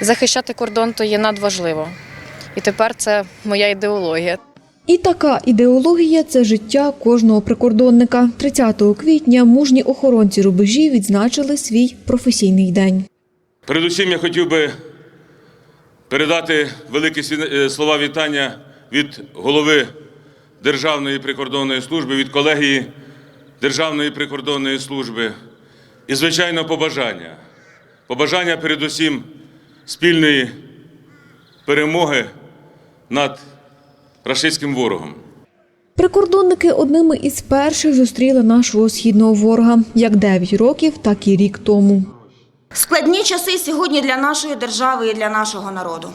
Захищати кордон то є надважливо. І тепер це моя ідеологія. І така ідеологія це життя кожного прикордонника. 30 квітня мужні охоронці рубежів відзначили свій професійний день. Передусім я хотів би передати великі сві- е, слова вітання від голови Державної прикордонної служби, від колегії Державної прикордонної служби і, звичайно, побажання. Побажання передусім спільної перемоги над рашистським ворогом. Прикордонники одними із перших зустріли нашого східного ворога як 9 років, так і рік тому. Складні часи сьогодні для нашої держави і для нашого народу.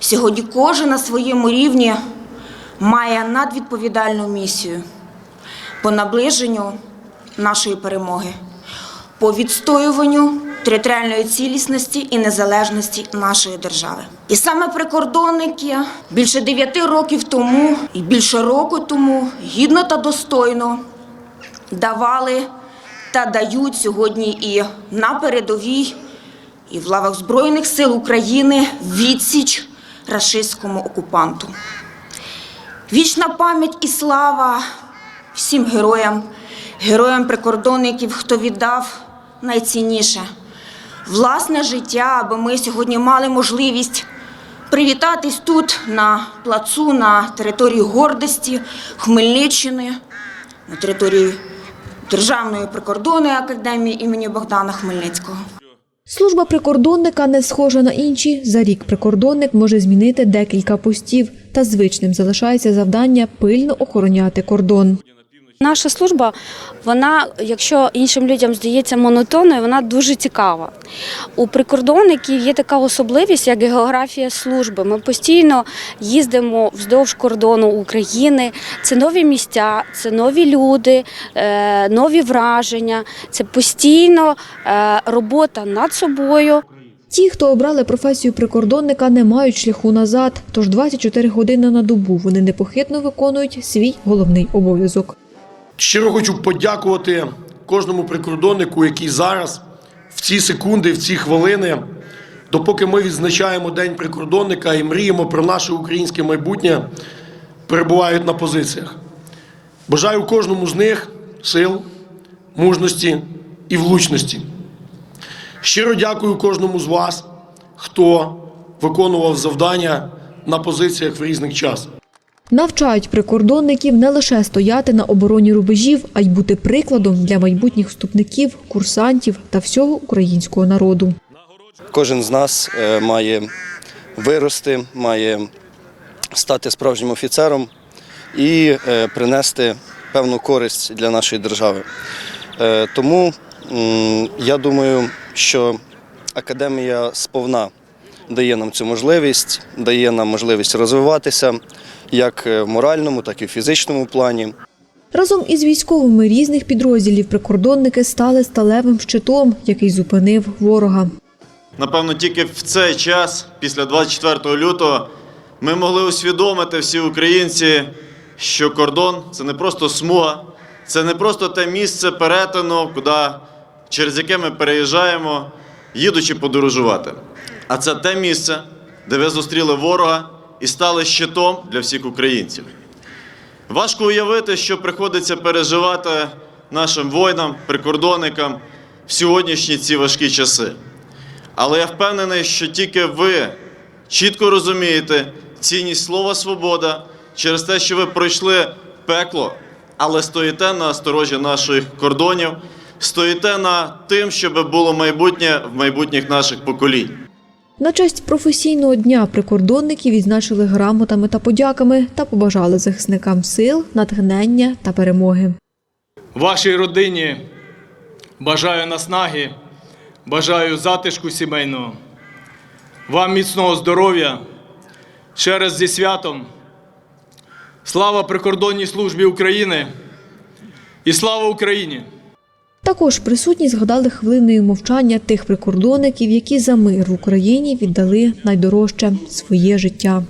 Сьогодні кожен на своєму рівні має надвідповідальну місію по наближенню нашої перемоги, по відстоюванню територіальної цілісності і незалежності нашої держави. І саме прикордонники більше дев'яти років тому і більше року тому гідно та достойно давали та дають сьогодні і на передовій, і в лавах Збройних сил України відсіч рашистському окупанту. Вічна пам'ять і слава всім героям, героям прикордонників, хто віддав найцінніше власне життя, аби ми сьогодні мали можливість привітатись тут, на плацу, на території гордості Хмельниччини, на території Державної прикордонної академії імені Богдана Хмельницького. Служба прикордонника не схожа на інші. За рік прикордонник може змінити декілька постів, та звичним залишається завдання пильно охороняти кордон. Наша служба, вона, якщо іншим людям здається монотонною, вона дуже цікава. У прикордонників є така особливість, як географія служби. Ми постійно їздимо вздовж кордону України. Це нові місця, це нові люди, е, нові враження, це постійно е, робота над собою. Ті, хто обрали професію прикордонника, не мають шляху назад, тож 24 години на добу вони непохитно виконують свій головний обов'язок. Щиро хочу подякувати кожному прикордоннику, який зараз, в ці секунди, в ці хвилини, допоки ми відзначаємо День прикордонника і мріємо про наше українське майбутнє, перебувають на позиціях. Бажаю кожному з них сил, мужності і влучності. Щиро дякую кожному з вас, хто виконував завдання на позиціях в різних час. Навчають прикордонників не лише стояти на обороні рубежів, а й бути прикладом для майбутніх вступників, курсантів та всього українського народу. Кожен з нас е, має вирости, має стати справжнім офіцером і е, принести певну користь для нашої держави. Е, Тому я думаю, що академія сповна дає нам цю можливість, дає нам можливість розвиватися як е, в моральному, так і в фізичному плані. Разом із військовими різних підрозділів прикордонники стали сталевим щитом, який зупинив ворога. Напевно, тільки в цей час, після 24 лютого, ми могли усвідомити всі українці, що кордон це не просто смуга, це не просто те місце перетину, куди, через яке ми переїжджаємо, їдучи подорожувати. А це те місце, де ви зустріли ворога і стали щитом для всіх українців. Важко уявити, що приходиться переживати нашим воїнам, прикордонникам в сьогоднішні ці важкі часи. Але я впевнений, що тільки ви чітко розумієте цінність слова свобода через те, що ви пройшли пекло, але стоїте на сторожі наших кордонів, стоїте на тим, щоб було майбутнє в майбутніх наших поколінь. На честь професійного дня прикордонники відзначили грамотами та подяками та побажали захисникам сил, натхнення та перемоги. Вашій родині бажаю наснаги, бажаю затишку сімейного, вам міцного здоров'я, ще раз зі святом. Слава прикордонній службі України і слава Україні! Також присутні згадали хвилиною мовчання тих прикордонників, які за мир в Україні віддали найдорожче своє життя.